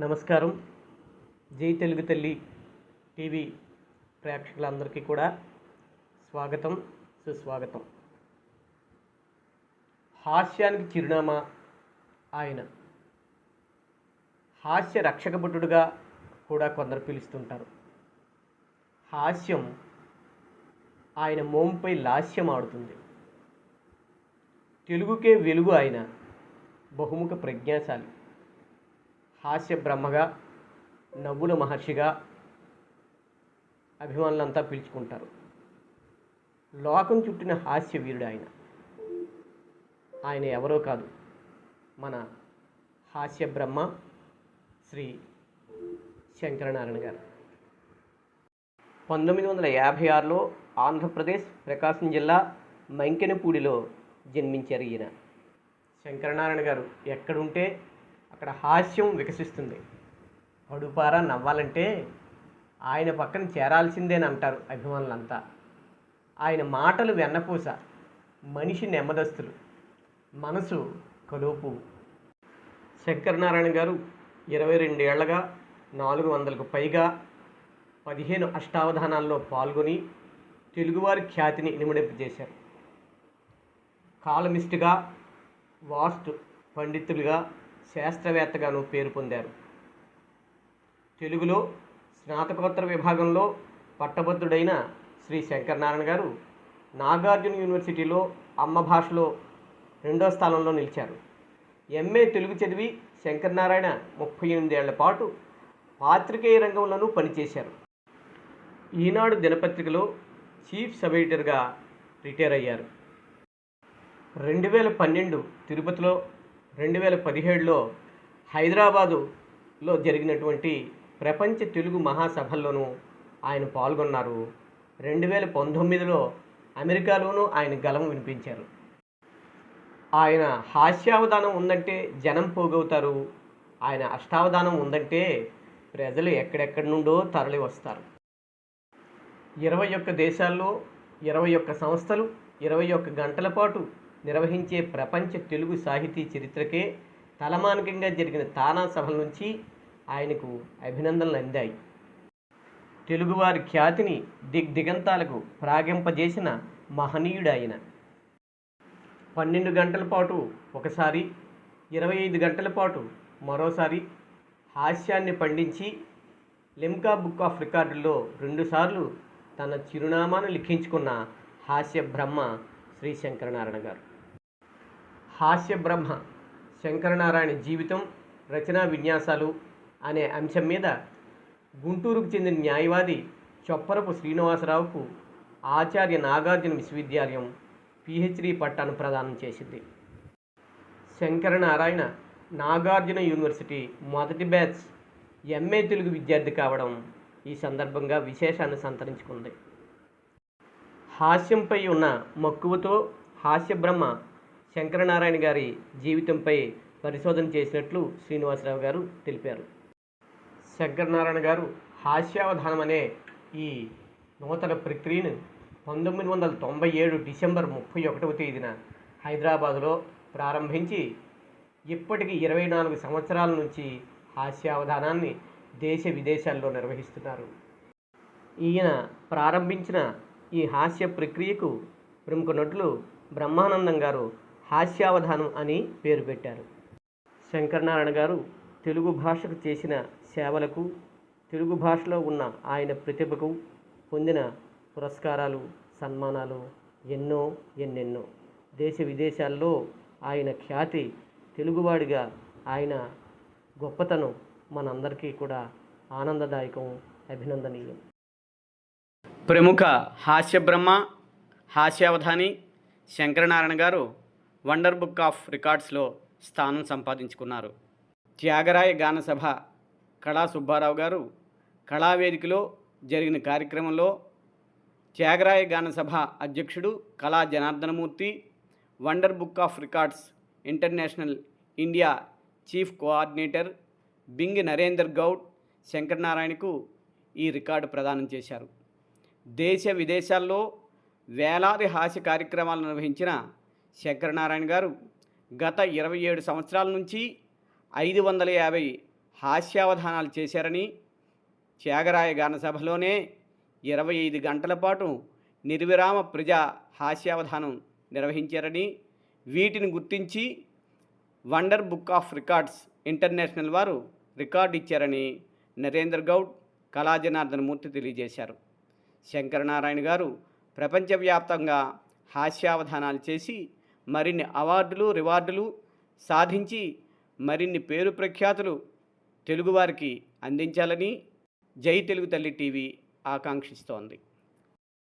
నమస్కారం. జై తెలుగు తల్లి టీవీ ప్రేక్షకులందరికీ కూడా స్వాగతం సుస్వాగతం. హాస్యానికి చిరునామా ఆయన. హాస్య రక్షక భటుడుగా కూడా కొందరు పిలుస్తుంటారు. హాస్యం ఆయన మోంపై లాస్యం ఆడుతుంది. తెలుగుకే వెలుగు ఆయన బహుముఖ ప్రజ్ఞాశాలి. హాస్య బ్రహ్మగా నవ్వుల మహర్షిగా అభిమానులంతా పిలుచుకుంటారు. లోకం చుట్టిన హాస్య వీరుడు ఆయన. ఆయన ఎవరో కాదు మన హాస్య బ్రహ్మ శ్రీ శంకరనారాయణ గారు. పంతొమ్మిది వందల యాభై ఆరులో ఆంధ్రప్రదేశ్ ప్రకాశం జిల్లా మంకెనపూడిలో జన్మించారు ఈయన. శంకరనారాయణ గారు ఎక్కడుంటే అక్కడ హాస్యం వికసిస్తుంది. అడుపారా నవ్వాలంటే ఆయన పక్కన చేరాల్సిందేని అంటారు అభిమానులంతా. ఆయన మాటలు వెన్నపూస మనిషి నెమ్మదస్తులు. మనసు కలుపు. శంకరనారాయణ గారు ఇరవై రెండేళ్ళగా నాలుగు వందలకు పైగా పదిహేను అష్టావధానాల్లో పాల్గొని తెలుగువారి ఖ్యాతిని ఇనుమడింపజేశారు కాలమిస్టుగా వాస్తు పండితులుగా శాస్త్రవేత్తగాను పేరు పొందారు. తెలుగులో స్నాతకోత్తర విభాగంలో పట్టభద్రుడైన శ్రీ శంకరనారాయణ గారు నాగార్జున యూనివర్సిటీలో అమ్మ భాషలో రెండో స్థానంలో నిలిచారు. ఎంఏ తెలుగు చదివి శంకరనారాయణ ముప్పై ఎనిమిదేళ్ళ పాటు పాత్రికేయ రంగంలోనూ పనిచేశారు. ఈనాడు దినపత్రికలో చీఫ్ సబ్ ఎడిటర్గా రిటైర్ అయ్యారు. రెండు వేల పన్నెండు తిరుపతిలో రెండు వేల పదిహేడులో హైదరాబాదులో జరిగినటువంటి ప్రపంచ తెలుగు మహాసభల్లోనూ ఆయన పాల్గొన్నారు. రెండు వేల పంతొమ్మిదిలో అమెరికాలోనూ ఆయన గలం వినిపించారు. ఆయన హాస్యావధానం ఉందంటే జనం పోగవుతారు. ఆయన అష్టావధానం ఉందంటే ప్రజలు ఎక్కడెక్కడి నుండో తరలి వస్తారు. ఇరవై ఒక్క దేశాల్లో ఇరవై ఒక్క సంస్థలు ఇరవై ఒక్క గంటల పాటు నిర్వహించే ప్రపంచ తెలుగు సాహితీ చరిత్రకే తలమానికంగా జరిగిన తానా సభల నుంచి ఆయనకు అభినందనలు అందాయి. తెలుగువారి ఖ్యాతిని దిగ్దిగంతాలకు ప్రాగింపజేసిన మహనీయుడు ఆయన పన్నెండు గంటల పాటు ఒకసారి ఇరవై ఐదు గంటల పాటు మరోసారి హాస్యాన్ని పండించి లిమ్కా బుక్ ఆఫ్ రికార్డుల్లో రెండుసార్లు తన చిరునామాను లిఖించుకున్న హాస్య బ్రహ్మ శ్రీ శంకరనారాయణ గారు. హాస్య బ్రహ్మ శంకరనారాయణ జీవితం రచనా విన్యాసాలు అనే అంశం మీద గుంటూరుకు చెందిన న్యాయవాది చొప్పరపు శ్రీనివాసరావుకు ఆచార్య నాగార్జున విశ్వవిద్యాలయం పిహెచ్డి పట్టాను ప్రదానం చేసింది. శంకరనారాయణ నాగార్జున యూనివర్సిటీ మొదటి బ్యాచ్ ఎంఏ తెలుగు విద్యార్థి కావడం ఈ సందర్భంగా విశేషాన్ని సంతరించుకుంది. హాస్యంపై ఉన్న మక్కువతో హాస్య బ్రహ్మ శంకరనారాయణ గారి జీవితంపై పరిశోధన చేసినట్లు శ్రీనివాసరావు గారు తెలిపారు. శంకరనారాయణ గారు హాస్యావధానం అనే ఈ నూతన ప్రక్రియను పంతొమ్మిది వందల తొంభై ఏడు డిసెంబర్ ముప్పై ఒకటవ తేదీన హైదరాబాదులో ప్రారంభించి ఇప్పటికి ఇరవై నాలుగు సంవత్సరాల నుంచి హాస్యావధానాన్ని దేశ విదేశాల్లో నిర్వహిస్తున్నారు. ఈయన ప్రారంభించిన ఈ హాస్య ప్రక్రియకు ప్రముఖ నటులు బ్రహ్మానందం గారు హాస్యావధానం అని పేరు పెట్టారు. శంకరనారాయణ గారు తెలుగు భాషకు చేసిన సేవలకు తెలుగు భాషలో ఉన్న ఆయన ప్రతిభకు పొందిన పురస్కారాలు సన్మానాలు ఎన్నో ఎన్నెన్నో. దేశ విదేశాల్లో ఆయన ఖ్యాతి తెలుగువాడిగా ఆయన గొప్పతనం మనందరికీ కూడా ఆనందదాయకం అభినందనీయం. ప్రముఖ హాస్య బ్రహ్మ హాస్యావధాని శంకరనారాయణ గారు వండర్ బుక్ ఆఫ్ రికార్డ్స్లో స్థానం సంపాదించుకున్నారు. త్యాగరాయ గానసభ కళా సుబ్బారావు గారు కళావేదికలో జరిగిన కార్యక్రమంలో త్యాగరాయ గానసభ అధ్యక్షుడు Kala Janardhanamurthy wonder book of records international India chief coordinator Bing Narender Goud శంకరనారాయణకు ఈ రికార్డు ప్రదానం చేశారు. దేశ విదేశాల్లో వేలాది హాస్య కార్యక్రమాలు నిర్వహించిన శంకరనారాయణ గారు గత ఇరవై ఏడు సంవత్సరాల నుంచి ఐదు వందల యాభై హాస్యావధానాలు చేశారని త్యాగరాయ గానసభలోనే ఇరవై ఐదు గంటల పాటు నిర్విరామ ప్రజా హాస్యావధానం నిర్వహించారని వీటిని గుర్తించి wonder book of records international వారు రికార్డు ఇచ్చారని నరేంద్ర గౌడ్ కళాజనార్దన్ మూర్తి తెలియజేశారు. శంకరనారాయణ గారు ప్రపంచవ్యాప్తంగా హాస్యావధానాలు చేసి మరిన్ని అవార్డులు రివార్డులు సాధించి మరిన్ని పేరు ప్రఖ్యాతులు తెలుగువారికి అందించాలని జై తెలుగు తల్లి టీవీ ఆకాంక్షిస్తోంది.